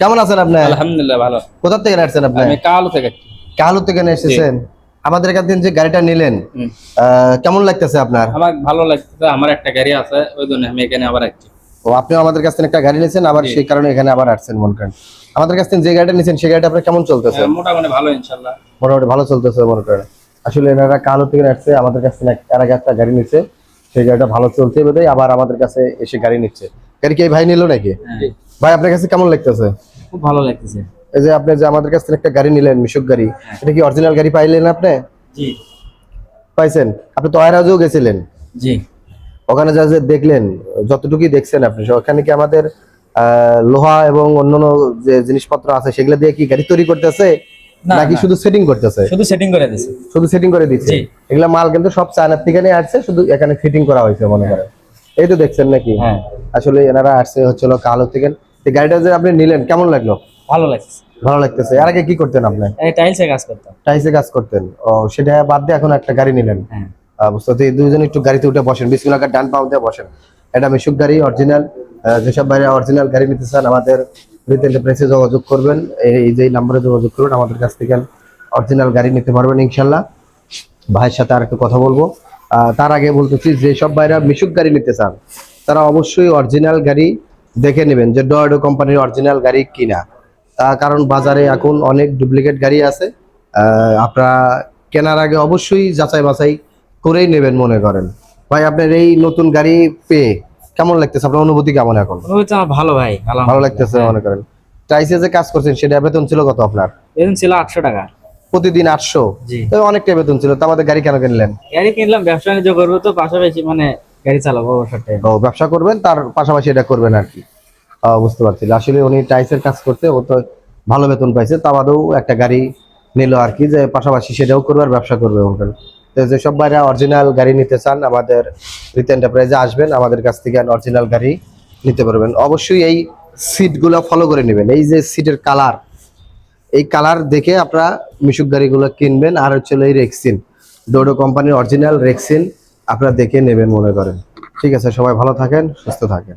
কেমন আছেন আপনি? আলহামদুলিল্লাহ ভালো। কোথা থেকে আসছেন আপনি? আমি কালো থেকে কালু থেকে এসেছেন? আমাদের কাছ থেকে যে গাড়িটা নিলেন কেমন লাগতেছে আপনার? আমার ভালো লাগতেছে আমার একটা গাড়ি আছে ওই জন্য আমি এখানে আবার আসছি। ও আপনিও আমাদের কাছ থেকে একটা গাড়ি নিয়েছেন আবার সেই কারণে এখানে আবার আসছেন মনে করেন। আমাদের কাছ থেকে যে গাড়িটা নিয়েছেন সেই গাড়িটা আপনার কেমন চলতেছে? হ্যাঁ, মোটামুটি ভালো ইনশাল্লাহ মোটামুটি ভালো চলতেছে মনে করেন। আসলে এনারা কালো থেকে আসছে আমাদের কাছ থেকে এর আগে একটা গাড়ি নিচ্ছে সেই গাড়িটা ভালো চলছে বোধহয় আবার আমাদের কাছে এসে গাড়ি নিচ্ছে। গাড়ি কি ভাই নিল নাকি? ভাই আপনার কাছে কেমন লাগতেছে? খুব ভালো লাগতেছে। এই যে আপনি যে আমাদের কাছ থেকে একটা গাড়ি নিলেন মিশুক গাড়ি এটা কি অরিজিনাল গাড়ি পাইলেন আপনি? জি। পাইছেন? আপনি তো আয়রাজও গেছিলেন। জি। ওখানে যা যে দেখলেন যতটুকুই দেখছেন আপনি ওখানে কি আমাদের লোহা এবং অন্যান্য যে জিনিসপত্র আছে সেগুলো দিয়ে কি গাড়ি তৈরি করতেছে? নাকি শুধু সেটিং করতেছে? শুধু সেটিং করে দিছে। শুধু সেটিং করে দিচ্ছে। এগুলা মাল কিন্তু সব চায়নার থেকে নিয়ে আসছে শুধু এখানে ফিটিং করা হয়েছে মনে করেন। এই তো দেখছেন নাকি? হ্যাঁ। আসলে এনারা আসছে হচ্ছিল কালো থেকে এই গাড়িটা যে আপনি নিলেন কেমন লাগল? ভালো লাগছে। ভালো লাগতেছে। এর আগে কি করতেন আপনি? টাইলসে কাজ করতাম। টাইসে কাজ করতেন। ও সেটা বাদ দিয়ে এখন একটা গাড়ি নিলেন। হ্যাঁ। বুঝতে দুইজন একটু গাড়িতে উঠে বসেন। বিসমিল্লাহ ডান পাও দিয়ে বসেন। এটা মিশুক গাড়ি অরিজিনাল যেসব বাইরে অরিজিনাল গাড়ি নিতে চান আমাদের রিতেল প্রেসে যোগাযোগ করবেন। এই যে নাম্বারে যোগাযোগ করুন আমাদের কাছ থেকে অরিজিনাল গাড়ি নিতে পারবেন ইনশাল্লাহ। ভাইয়ের সাথে আর একটু কথা বলব। তার আগে বলতেছি যেসব বাইরা মিশুক গাড়ি নিতে চান তারা অবশ্যই অরিজিনাল গাড়ি দেখে নেবেন যে ডয়েডো কোম্পানির অরিজিনাল গাড়ি কিনা। তার কারণ বাজারে এখন অনেক ডুপ্লিকেট গাড়ি আছে। আপনারা কেনার আগে অবশ্যই যাচাই বাছাই করেই নেবেন মনে করেন। ভাই আপনার এই নতুন গাড়ি পেয়ে কেমন লাগতেছে? আপনার অনুভূতি কেমন এখন? ভালো ভাই ভালো লাগতেছে মনে করেন। টাইসে যে কাজ করছেন সেটা বেতন ছিল কত আপনার? ছিল আটশো টাকা। প্রতিদিন আটশো? বেতন ছিল। তো আমাদের গাড়ি কেন কিনলেন? গাড়ি কিনলাম ব্যবসা বাণিজ্য করব তো পাশাপাশি মানে গাড়ি চালাবো অবসর ও, ব্যবসা করবেন, তার পাশাপাশি এটা করবেন আর কি। বুঝতে পারছি। আসলে উনি টাইসের কাজ করতে ও তো ভালো বেতন পাইছে, তা বাদেও একটা গাড়ি নিল আর কি, যে পাশাপাশি সেটাও করবে আর ব্যবসা করবে ওখান। তো যেসব বাইরে অরিজিনাল গাড়ি নিতে চান, আমাদের রিত এন্টারপ্রাইজে আসবেন, আমাদের কাছ থেকে অরিজিনাল গাড়ি নিতে পারবেন। অবশ্যই এই সিটগুলো ফলো করে নেবেন। এই যে সিটের কালার এই কালার দেখে আপনারা মিশুক গাড়িগুলো কিনবেন। আর হচ্ছে এই রেক্সিন ডোডো কোম্পানির অরিজিনাল রেক্সিন আপনারা দেখে নেবেন মনে করেন। ঠিক আছে সবাই ভালো থাকেন সুস্থ থাকেন।